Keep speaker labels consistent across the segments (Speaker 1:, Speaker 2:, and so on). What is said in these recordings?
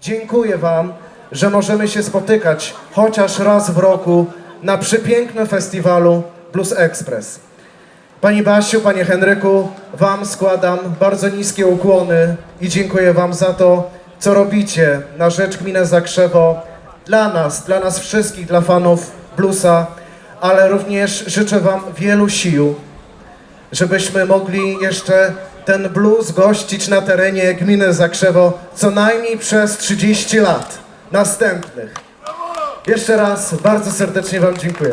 Speaker 1: Dziękuję Wam, że możemy się spotykać chociaż raz w roku na przepięknym festiwalu Blues Express. Pani Basiu, Panie Henryku, Wam składam bardzo niskie ukłony i dziękuję Wam za to, co robicie na rzecz gminy Zakrzewo, dla nas, dla nas wszystkich, dla fanów bluesa, ale również życzę Wam wielu sił, żebyśmy mogli jeszcze ten blues gościć na terenie gminy Zakrzewo co najmniej przez 30 lat następnych. Jeszcze raz bardzo serdecznie Wam dziękuję.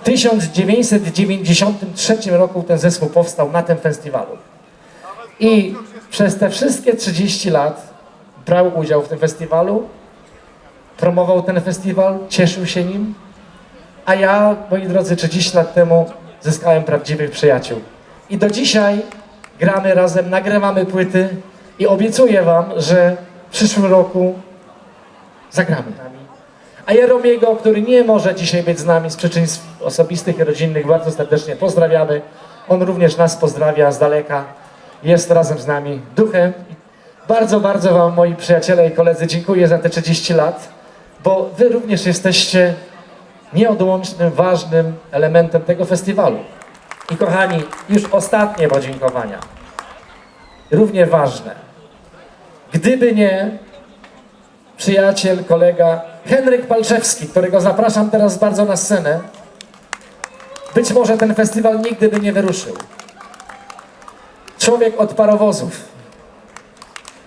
Speaker 2: W 1993 roku ten zespół powstał na tym festiwalu. I przez te wszystkie 30 lat brał udział w tym festiwalu, promował ten festiwal, cieszył się nim, a ja, moi drodzy, 30 lat temu zyskałem prawdziwych przyjaciół. I do dzisiaj gramy razem, nagrywamy płyty i obiecuję Wam, że w przyszłym roku zagramy. A Jeromiego, który nie może dzisiaj być z nami z przyczyn osobistych i rodzinnych, bardzo serdecznie pozdrawiamy. On również nas pozdrawia z daleka. Jest razem z nami duchem. Bardzo, bardzo Wam, moi przyjaciele i koledzy, dziękuję za te 30 lat, bo Wy również jesteście nieodłącznym, ważnym elementem tego festiwalu. I kochani, już ostatnie podziękowania. Równie ważne. Gdyby nie przyjaciel, kolega Henryk Palczewski, którego zapraszam teraz bardzo na scenę. Być może ten festiwal nigdy by nie wyruszył. Człowiek od parowozów.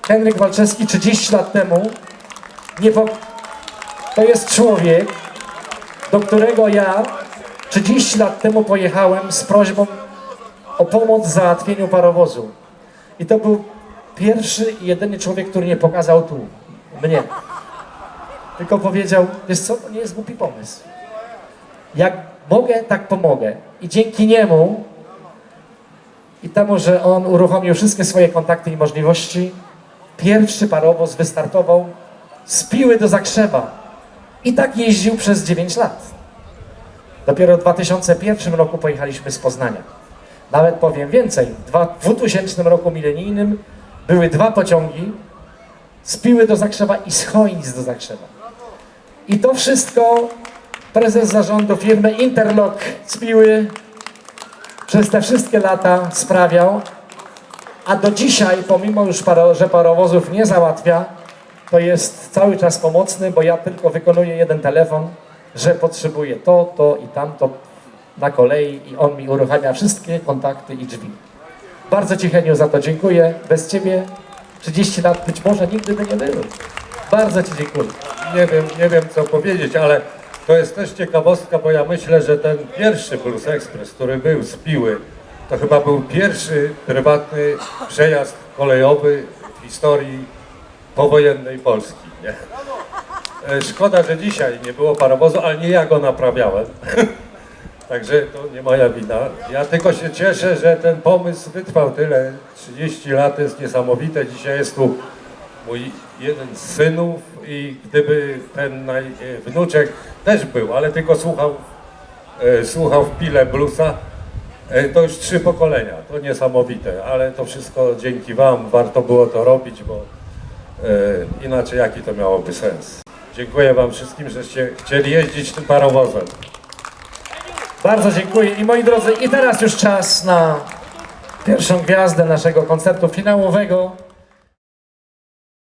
Speaker 2: Henryk Walczewski 30 lat temu nie po... to jest człowiek, do którego ja 30 lat temu pojechałem z prośbą o pomoc w załatwieniu parowozu. I to był pierwszy i jedyny człowiek, który nie pokazał tu mnie. Tylko powiedział, wiesz co, to nie jest głupi pomysł. Jak mogę, tak pomogę. I dzięki niemu i temu, że on uruchomił wszystkie swoje kontakty i możliwości, pierwszy parowóz wystartował z Piły do Zakrzewa. I tak jeździł przez 9 lat. Dopiero w 2001 roku pojechaliśmy z Poznania. Nawet powiem więcej, w dwa- w 2000 roku milenijnym były dwa pociągi z Piły do Zakrzewa i z do Zakrzewa. I to wszystko prezes zarządu firmy Interlock z Piły przez te wszystkie lata sprawiał, a do dzisiaj, pomimo już, paro, że parowozów nie załatwia, to jest cały czas pomocny, bo ja tylko wykonuję jeden telefon, że potrzebuję to, to i tamto na kolei i on mi uruchamia wszystkie kontakty i drzwi. Bardzo Ci Heniu za to dziękuję. Bez Ciebie 30 lat być może nigdy by nie było. Bardzo Ci dziękuję.
Speaker 3: Nie wiem, nie wiem co powiedzieć, ale to jest też ciekawostka, bo ja myślę, że ten pierwszy Blues Express, który był z Piły, to chyba był pierwszy prywatny przejazd kolejowy w historii powojennej Polski. Nie? E, Szkoda, że dzisiaj nie było parowozu, ale nie ja go naprawiałem. Także to nie moja wina. Ja tylko się cieszę, że ten pomysł wytrwał tyle. 30 lat to jest niesamowite. Dzisiaj jest tu mój jeden z synów i gdyby ten naj, e, wnuczek też był, ale tylko słuchał, e, słuchał w pile bluesa, e, to już trzy pokolenia. To niesamowite, ale to wszystko dzięki Wam warto było to robić, bo inaczej jaki to miałoby sens. Dziękuję Wam wszystkim, żeście chcieli jeździć tym parowozem.
Speaker 2: Bardzo dziękuję. I moi drodzy, i teraz już czas na pierwszą gwiazdę naszego koncertu finałowego.